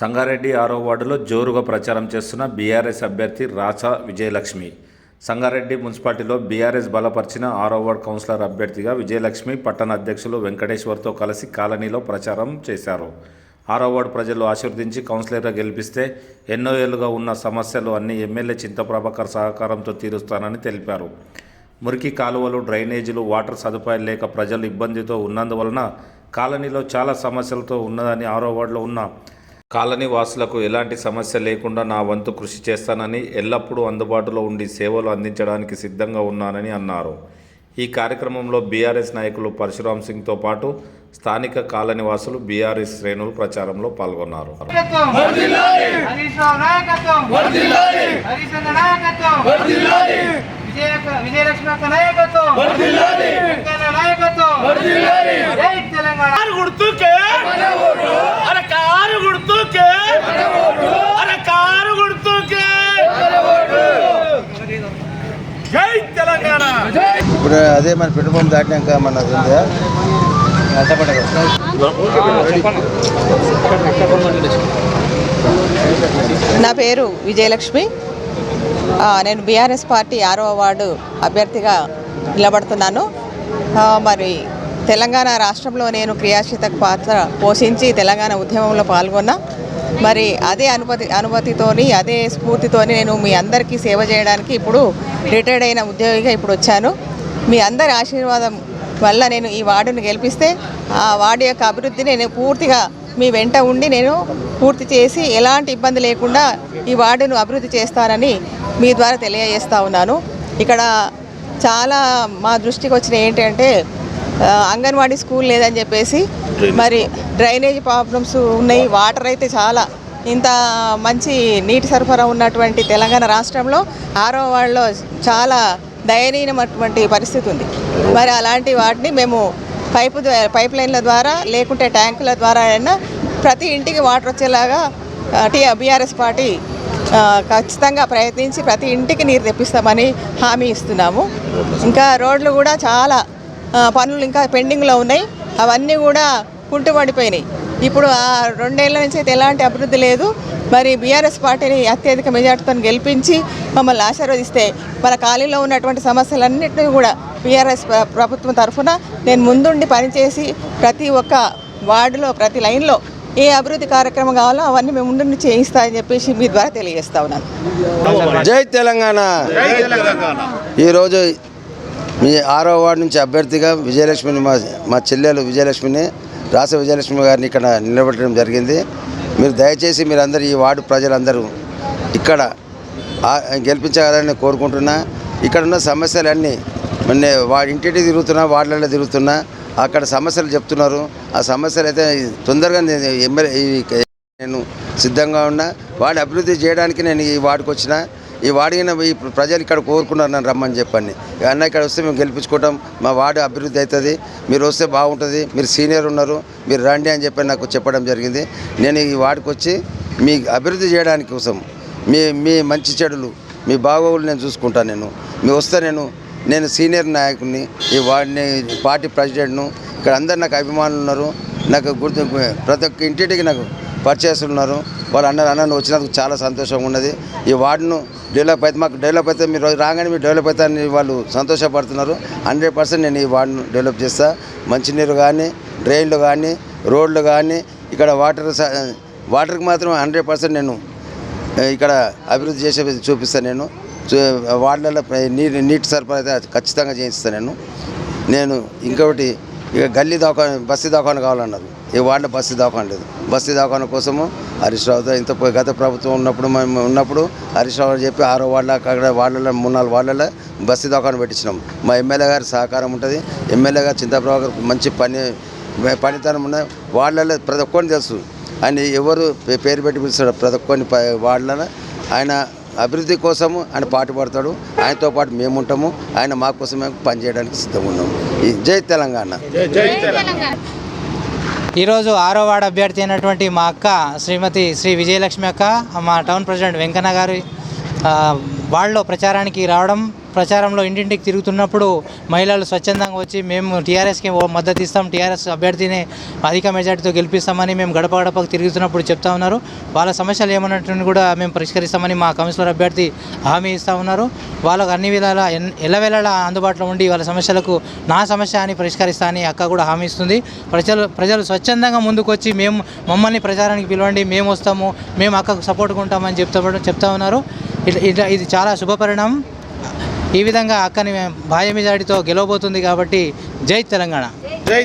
సంగారెడ్డి ఆరో వార్డులో జోరుగా ప్రచారం చేస్తున్న బీఆర్ఎస్ అభ్యర్థి రాచా విజయలక్ష్మి. సంగారెడ్డి మున్సిపాలిటీలో బీఆర్ఎస్ బలపరిచిన ఆరో వార్డు కౌన్సిలర్ అభ్యర్థిగా విజయలక్ష్మి పట్టణ అధ్యక్షులు వెంకటేశ్వర్తో కలిసి కాలనీలో ప్రచారం చేశారు. ఆరో వార్డు ప్రజలు ఆశీర్వదించి కౌన్సిలర్గా గెలిపిస్తే ఎన్నో ఏళ్ళుగా ఉన్న సమస్యలు అన్ని ఎమ్మెల్యే చింతప్రభాకర్ సహకారంతో తీరుస్తానని తెలిపారు. మురికి కాలువలు డ్రైనేజీలు వాటర్ సదుపాయాలు లేక ప్రజలు ఇబ్బందితో ఉన్నందువలన కాలనీలో చాలా సమస్యలతో ఉన్నదని ఆరో వార్డులో ఉన్న కాలనీ వాసులకు ఎలాంటి సమస్య లేకుండా నా వంతు కృషి చేస్తానని ఎల్లప్పుడూ అందుబాటులో ఉండి సేవలు అందించడానికి సిద్ధంగా ఉన్నానని అన్నారు. ఈ కార్యక్రమంలో బీఆర్ఎస్ నాయకులు పరశురామ్ సింగ్తో పాటు స్థానిక కాలనీ వాసులు బీఆర్ఎస్ శ్రేణులు ప్రచారంలో పాల్గొన్నారు. నాయకత్వం హరీష్ రావు నాయకత్వం హరీష్ అన్న నాయకత్వం విజయ విజయలక్ష్మి అక్క నాయకత్వం వెంకన్న నాయకత్వం జై తెలంగాణ కారు గుర్తుకే అరే కారు గుర్తుకే అరే కారు గుర్తుకే జై తెలంగాణ ఇప్పుడు అదే మన పెట్టుబం దాటినాక మన నా పేరు విజయలక్ష్మి. నేను బీఆర్ఎస్ పార్టీ ఆరో వార్డు అభ్యర్థిగా నిలబడుతున్నాను. మరి తెలంగాణ రాష్ట్రంలో నేను క్రియాశీలక పాత్ర పోషించి తెలంగాణ ఉద్యమంలో పాల్గొన్నా. మరి అదే అనుమతి అనుమతితోని అదే స్ఫూర్తితోని నేను మీ అందరికీ సేవ చేయడానికి ఇప్పుడు రిటైర్డ్ అయిన ఉద్యోగిగా ఇప్పుడు వచ్చాను. మీ అందరి ఆశీర్వాదం వల్ల నేను ఈ వార్డును గెలిపిస్తే ఆ వార్డు యొక్క అభివృద్ధిని నేను పూర్తిగా మీ వెంట ఉండి నేను పూర్తి చేసి ఎలాంటి ఇబ్బంది లేకుండా ఈ వార్డును అభివృద్ధి చేస్తానని మీ ద్వారా తెలియజేస్తా ఉన్నాను. ఇక్కడ చాలా మా దృష్టికి వచ్చిన ఏంటంటే అంగన్వాడీ స్కూల్ లేదని చెప్పేసి మరి డ్రైనేజ్ ప్రాబ్లమ్స్ ఉన్నాయి. వాటర్ అయితే చాలా. ఇంత మంచి నీటి సరఫరా ఉన్నటువంటి తెలంగాణ రాష్ట్రంలో ఆరో వాళ్ళలో చాలా దయనీయమైనటువంటి పరిస్థితి ఉంది. మరి అలాంటి వాటిని మేము పైపు పైప్ లైన్ల ద్వారా లేకుంటే ట్యాంకుల ద్వారా అయినా ప్రతి ఇంటికి వాటర్ వచ్చేలాగా టీ బీఆర్ఎస్ పార్టీ ఖచ్చితంగా ప్రయత్నించి ప్రతి ఇంటికి నీరు తెప్పిస్తామని హామీ ఇస్తున్నాము. ఇంకా రోడ్లు కూడా చాలా పనులు ఇంకా పెండింగ్లో ఉన్నాయి. అవన్నీ కూడా కుంటుపడిపోయినాయి. ఇప్పుడు ఆ రెండేళ్ళ నుంచి అయితే ఎలాంటి అభివృద్ధి లేదు. మరి బీఆర్ఎస్ పార్టీని అత్యధిక మెజార్టీతో గెలిపించి మమ్మల్ని ఆశీర్వదిస్తే మన ఖాళీలో ఉన్నటువంటి సమస్యలన్నింటినీ కూడా బీఆర్ఎస్ ప్రభుత్వం తరఫున నేను ముందుండి పనిచేసి ప్రతి ఒక్క వార్డులో ప్రతి లైన్లో ఏ అభివృద్ధి కార్యక్రమం కావాలో అవన్నీ మేము ముందుండి చేయిస్తామని చెప్పేసి మీ ద్వారా తెలియజేస్తా ఉన్నాను. జై తెలంగాణ. ఈరోజు మీ ఆరో వార్డు నుంచి అభ్యర్థిగా విజయలక్ష్మిని మా మా చెల్లెలు విజయలక్ష్మిని రాస విజయలక్ష్మి గారిని ఇక్కడ నిలబెట్టడం జరిగింది. మీరు దయచేసి మీరందరూ ఈ వార్డు ప్రజలందరూ ఇక్కడ గెలిపించగలని కోరుకుంటున్నా. ఇక్కడ ఉన్న సమస్యలన్నీ మొన్న వాడి ఇంటింటి తిరుగుతున్నా వార్డులలో తిరుగుతున్నా అక్కడ సమస్యలు చెప్తున్నారు. ఆ సమస్యలు అయితే తొందరగా నేను ఎమ్మెల్యే నేను సిద్ధంగా ఉన్నా. వాడి అభివృద్ధి చేయడానికి నేను ఈ వార్డుకు వచ్చినా. ఈ వాడిన ఈ ప్రజలు ఇక్కడ కోరుకున్నారు నన్ను రమ్మని చెప్పండి అన్న ఇక్కడ వస్తే మేము గెలిపించుకుంటాం. మా వార్డు అభివృద్ధి అవుతుంది. మీరు వస్తే బాగుంటుంది. మీరు సీనియర్ ఉన్నారు. మీరు రండి అని చెప్పి నాకు చెప్పడం జరిగింది. నేను ఈ వాడికి వచ్చి మీ అభివృద్ధి చేయడానికి కోసం మీ మీ మంచి చెడులు మీ బాగోగులు నేను చూసుకుంటాను నేను. మీ వస్తే నేను నేను సీనియర్ నాయకుడిని ఈ వాడిని పార్టీ ప్రెసిడెంట్ను ఇక్కడ అందరు నాకు అభిమానులు ఉన్నారు. నాకు గుర్తు ప్రతి ఒక్క ఇంటింటికి నాకు పరిచయస్తులు ఉన్నారు. వాళ్ళు అన్నారు అన్న నువ్వు వచ్చినందుకు చాలా సంతోషంగా ఉన్నది. ఈ వార్డును డెవలప్ అయితే మాకు డెవలప్ అయితే మీరు రాగానే మీరు డెవలప్ అవుతారని వాళ్ళు సంతోషపడుతున్నారు. హండ్రెడ్ పర్సెంట్ నేను ఈ వార్డును డెవలప్ చేస్తా. మంచినీరు కానీ డ్రైన్లు కానీ రోడ్లు కానీ ఇక్కడ వాటర్ స- వాటర్కి మాత్రం హండ్రెడ్ పర్సెంట్ నేను ఇక్కడ అభివృద్ధి చేసే చూపిస్తాను నేను. చూ- వార్డులలో నీటి నీటి సరఫరా అయితే ఖచ్చితంగా చేయిస్తాను నేను. నేను ఇంకొకటి ఇక గల్లీ దవాఖాన బస్సు దవాఖాన కావాలన్నారు ఈ వార్డులో బస్సు దవాఖాన లేదు. బస్సు దవాఖాన కోసము హరీష్ రావుతో ఇంత గత ప్రభుత్వం ఉన్నప్పుడు మేము ఉన్నప్పుడు హరీష్ రావు చెప్పి ఆరో వార్డుల అక్కడ వార్డులలో మూడు నాలుగు వార్డులలో బస్సు దవాఖాన పెట్టించినాం. మా ఎమ్మెల్యే గారి సహకారం ఉంటుంది. ఎమ్మెల్యే గారు చింతప్రభాకర్ మంచి పని పనితనం ఉన్న వార్డులలో ప్రతి ఒక్కరిని తెలుసు. ఆయన ఎవరు పేరు పెట్టి పిలుస్తాడు ప్రతి ఒక్కరిని వార్డులలో ఆయన అభివృద్ధి కోసము ఆయన పాటు పడతాడు ఆయనతో పాటు మేము ఉంటాము. ఆయన మా కోసమే పనిచేయడానికి సిద్ధంగా ఉన్నాము. జై తెలంగాణ. ఈరోజు ఆరో వార్డు అభ్యర్థి అయినటువంటి మా అక్క శ్రీమతి శ్రీ విజయలక్ష్మి అక్క మా టౌన్ ప్రెసిడెంట్ వెంకన్న గారి ఆ, వార్డులో ప్రచారానికి రావడం ప్రచారంలో ఇంటింటికి తిరుగుతున్నప్పుడు మహిళలు స్వచ్ఛందంగా వచ్చి మేము టీఆర్ఎస్కి మద్దతు ఇస్తాం టీఆర్ఎస్ అభ్యర్థిని అధిక మెజార్టీతో గెలిపిస్తామని మేము గడప గడపకు తిరుగుతున్నప్పుడు చెప్తా ఉన్నారు. వాళ్ళ సమస్యలు ఏమన్నట్టు కూడా మేము పరిష్కరిస్తామని మా కౌన్సిలర్ అభ్యర్థి హామీ ఇస్తూ ఉన్నారు. వాళ్ళకు అన్ని విధాలా ఎన్- ఎల్లవేళలా అందుబాటులో ఉండి వాళ్ళ సమస్యలకు నా సమస్య అని పరిష్కరిస్తా అని అక్క కూడా హామీ ఇస్తుంది. ప్రజలు ప్రజలు స్వచ్ఛందంగా ముందుకొచ్చి మేము మమ్మల్ని ప్రచారానికి పిలవండి మేము వస్తాము మేము అక్కకు సపోర్ట్గా ఉంటామని చెప్తా చెప్తా ఉన్నారు. ఇట్లా ఇట్లా ఇది చాలా శుభపరిణామం. ఈ విధంగా అక్కని భారీ మెజారిటీతో గెలవబోతుంది కాబట్టి జై తెలంగాణ. జై